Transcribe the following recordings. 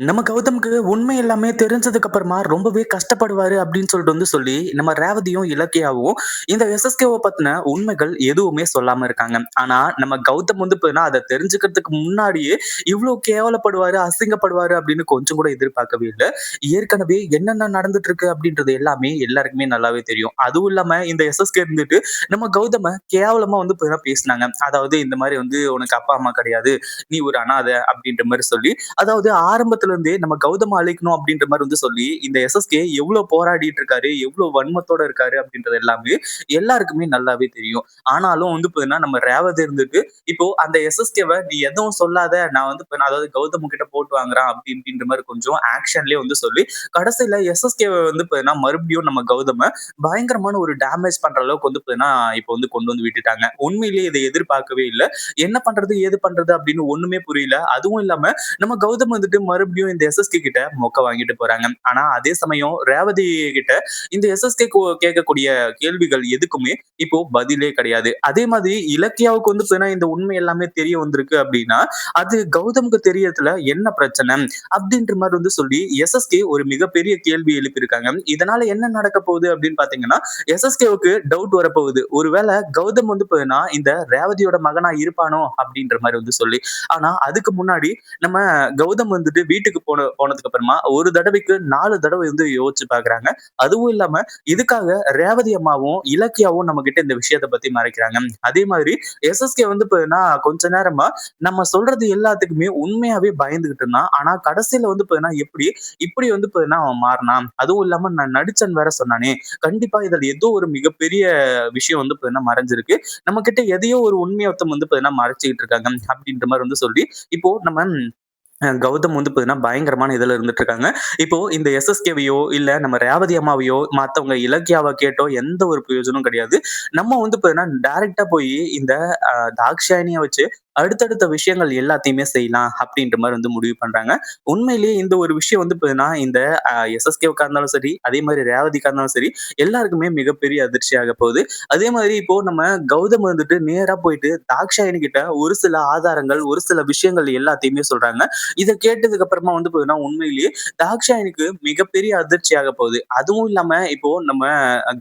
நம்ம கௌதம்க்கு உண்மை எல்லாமே தெரிஞ்சதுக்கு அப்புறமா ரொம்பவே கஷ்டப்படுவாரு அப்படின்னு சொல்லிட்டு வந்து சொல்லி நம்ம ரேவதியும் இலக்கியாவும் இந்த எஸ்எஸ்கேவை பத்தின உண்மைகள் எதுவுமே சொல்லாம இருக்காங்க. ஆனா நம்ம கௌதம் வந்து பார்த்தீங்கன்னா அதை தெரிஞ்சுக்கிறதுக்கு முன்னாடியே இவ்வளவு கேவலப்படுவாரு அசிங்கப்படுவாரு அப்படின்னு கொஞ்சம் கூட எதிர்பார்க்கவே இல்லை. ஏற்கனவே என்னென்ன நடந்துட்டு இருக்கு அப்படின்றது எல்லாமே எல்லாருக்குமே நல்லாவே தெரியும். அதுவும் இல்லாம இந்த எஸ்எஸ்கே இருந்துட்டு நம்ம கௌதம கேவலமா வந்து பார்த்தீங்கன்னா பேசினாங்க. அதாவது இந்த மாதிரி வந்து உனக்கு அப்பா அம்மா கிடையாது நீ ஒரு அனாதை அப்படின்ற மாதிரி சொல்லி அதாவது ஆரம்பத்துல இருந்தே நம்ம கௌதம அழைக்கணும் அப்படின்ற மாதிரி வந்து சொல்லி இந்த எஸ்எஸ்கே எவ்வளவு போராடிட்டு இருக்காரு எவ்வளவு வன்மத்தோட இருக்காரு அப்படின்றது எல்லாமே எல்லாருக்குமே நல்லாவே தெரியும். ஆனாலும் வந்து பாத்தீங்கன்னா நம்ம ரேவதி இருந்துட்டு இப்போ அந்த எஸ்எஸ்கேவை நீ எதுவும் சொல்லாத நான் வந்து இப்ப நான் அதாவது கௌதம் கிட்ட போட்டு வாங்குறான் அப்படின்ற மாதிரி கொஞ்சம் ஆக்ஷன்லயே வந்து சொல்லி கடைசியில எஸ்எஸ்கே வந்து பாத்தீங்கன்னா மறுபடியும் நம்ம கௌதம பயங்கரமான ஒரு டேமேஜ் பண்ற அளவுக்கு வந்து பாத்தீங்கன்னா இப்போ வந்து கொண்டு வந்து விட்டுட்டாங்க. உண்மையிலேயே இதை எதிர்பார்க்கவே இல்லை. என்ன பண்றது ஏது பண்றது அப்படின்னு ஒண்ணுமே புரியல. அதுவும் இல்லாம நம்ம கௌதம் வந்துட்டு மறுபடியும் இந்த எஸ்எஸ்கே கிட்ட மொக்க வாங்கிட்டு போறாங்க. ஆனா அதே சமயம் ரேவதி கிட்ட இந்த எஸ்எஸ்கே கேட்கக்கூடிய கேள்விகள் எதுக்குமே இப்போ பதிலே கிடையாது. அதே மாதிரி இலக்கியாவுக்கு வந்து இந்த உண்மை எல்லாமே தெரிய வந்திருக்கு அப்படின்னா அது கௌதமுக்கு தெரியறதுல என்ன பிரச்சனை அப்படின்ற மாதிரி வந்து சொல்லி எஸ்எஸ்கே ஒரு மிகப்பெரிய கேள்வி எழுப்பியிருக்காங்க. இதனால என்ன நடக்க போகுது அப்படின்னு பாத்தீங்கன்னா எஸ்எஸ்கேவுக்கு டவுட் வரப்போகுது. ஒருவேளை கௌதம் வந்து பாத்தீங்கன்னா இந்த ரேவதியோட மகனா இருப்பானோ அப்படின்ற மாதிரி வந்து சொல்லி ஆனா அதுக்கு முன்னாடி நம்ம கௌதம் வந்துட்டு வீட்டு வீட்டுக்கு போன போனதுக்கு அப்புறமா ஒரு தடவைக்கு நாலு தடவை வந்து யோசிச்சு பாக்குறாங்க. அதுவும் இல்லாம இதுக்காக ரேவதி அம்மாவும் இலக்கியாவும் நம்ம கிட்ட இந்த விஷயத்த பத்தி மறைக்கிறாங்க. அதே மாதிரி எஸ்எஸ்கே வந்து பாத்தீங்கன்னா கொஞ்ச நேரமா நம்ம சொல்றது எல்லாத்துக்குமே உண்மையாவே பயந்துகிட்டு இருந்தான். ஆனா கடைசியில வந்து பாத்தீங்கன்னா எப்படி இப்படி வந்து பாத்தீங்கன்னா அவன் மாறினான். அதுவும் இல்லாம நான் நடிச்சன் வேற சொன்னானே. கண்டிப்பா இதுல ஏதோ ஒரு மிகப்பெரிய விஷயம் வந்து பாத்தீங்கன்னா மறைஞ்சிருக்கு. நம்ம கிட்ட எதையோ ஒரு உண்மையத்தம் வந்து பாத்தீங்கன்னா மறைச்சிக்கிட்டு இருக்காங்க. அப்படின்ற மாதிரி வந்து சொல்லி இப்போ நம்ம கௌதம் வந்து பார்த்தீங்கன்னா பயங்கரமான இதில் இருந்துட்டு இருக்காங்க இப்போ இந்த எஸ்எஸ்கேவையோ இல்ல நம்ம ரேவதி அம்மாவையோ மத்தவங்க இலக்கியாவை கேட்டோ எந்த ஒரு பிரயோஜனமும் கிடையாது. நம்ம வந்து பார்த்தீங்கன்னா டேரெக்டாக போய் இந்த தாக்ஷாயினியை வச்சு அடுத்தடுத்த விஷயங்கள் எல்லாத்தையுமே செய்யலாம் அப்படின்ற மாதிரி வந்து முடிவு பண்றாங்க. உண்மையிலேயே இந்த ஒரு விஷயம் வந்து பார்த்தீங்கன்னா இந்த எஸ்எஸ்கேவுக்கா இருந்தாலும் சரி அதே மாதிரி ரேவதிக்கா இருந்தாலும் சரி எல்லாருக்குமே மிகப்பெரிய அதிர்ச்சியாக போகுது. அதே மாதிரி இப்போ நம்ம கௌதம் வந்துட்டு நேரா போயிட்டு தாக்ஷாயணி கிட்ட ஒரு சில ஆதாரங்கள் ஒரு சில விஷயங்கள் எல்லாத்தையுமே சொல்றாங்க. இதை கேட்டதுக்கு அப்புறமா வந்து பார்த்தீங்கன்னா உண்மையிலேயே தாக்ஷாயனுக்கு மிகப்பெரிய அதிர்ச்சி ஆக போகுது. அதுவும் இல்லாம இப்போ நம்ம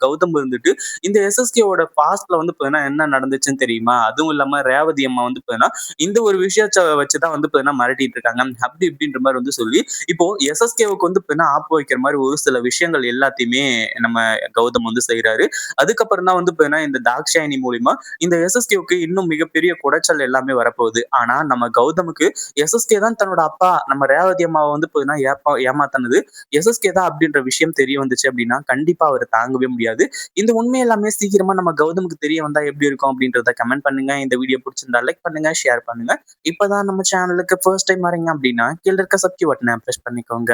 கௌதம் இருந்துட்டு இந்த எஸ்எஸ்கேவோட பாஸ்ட்ல வந்து பார்த்தீங்கன்னா என்ன நடந்துச்சுன்னு தெரியுமா? அதுவும் இல்லாம ரேவதி அம்மா வந்து பார்த்தீங்கன்னா இந்த ஒரு விஷயத்த வச்சுதான் வந்து பார்த்தீங்கன்னா மிரட்டிட்டு இருக்காங்க. அப்படி இப்படின்ற மாதிரி வந்து சொல்லி இப்போ எஸ்எஸ்கேவுக்கு வந்து பாத்தீங்கன்னா ஆப்பு வைக்கிற மாதிரி ஒரு சில விஷயங்கள் எல்லாத்தையுமே நம்ம கௌதம் வந்து செய்யறாரு அதுக்கப்புறம் தான் வந்து பார்த்தீங்கன்னா இந்த தாக்ஷாயணி மூலியமா இந்த எஸ்எஸ்கேவுக்கு இன்னும் மிகப்பெரிய குடைச்சல் எல்லாமே வரப்போகுது. ஆனா நம்ம கௌதமுக்கு எஸ்எஸ்கே தான் தன்னோட அப்பா. நம்ம ரேவதி அம்மாவை வந்து பார்த்தீங்கன்னா ஏப்பா ஏமாத்தினது. எஸ்எஸ்கே தான் அப்படின்ற விஷயம் தெரிய வந்துச்சு அப்படின்னா கண்டிப்பா அவர் தாங்கவே முடியாது. இந்த உண்மை எல்லாமே சீக்கிரமா நம்ம கௌதமுக்கு தெரிய வந்தா எப்படி இருக்கும் அப்படின்றத கமெண்ட் பண்ணுங்க. இந்த வீடியோ பிடிச்சிருந்தா லைக் பண்ணுங்க. ஷேர் பண்ணுங்க. இப்பதான் நம்ம சேனலுக்கு ஃபர்ஸ்ட் டைம் வரீங்க அப்படின்னா கீழே இருக்க சப்ஸ்கிரைப் பட்டனை ப்ரெஸ் பண்ணிக்கோங்க.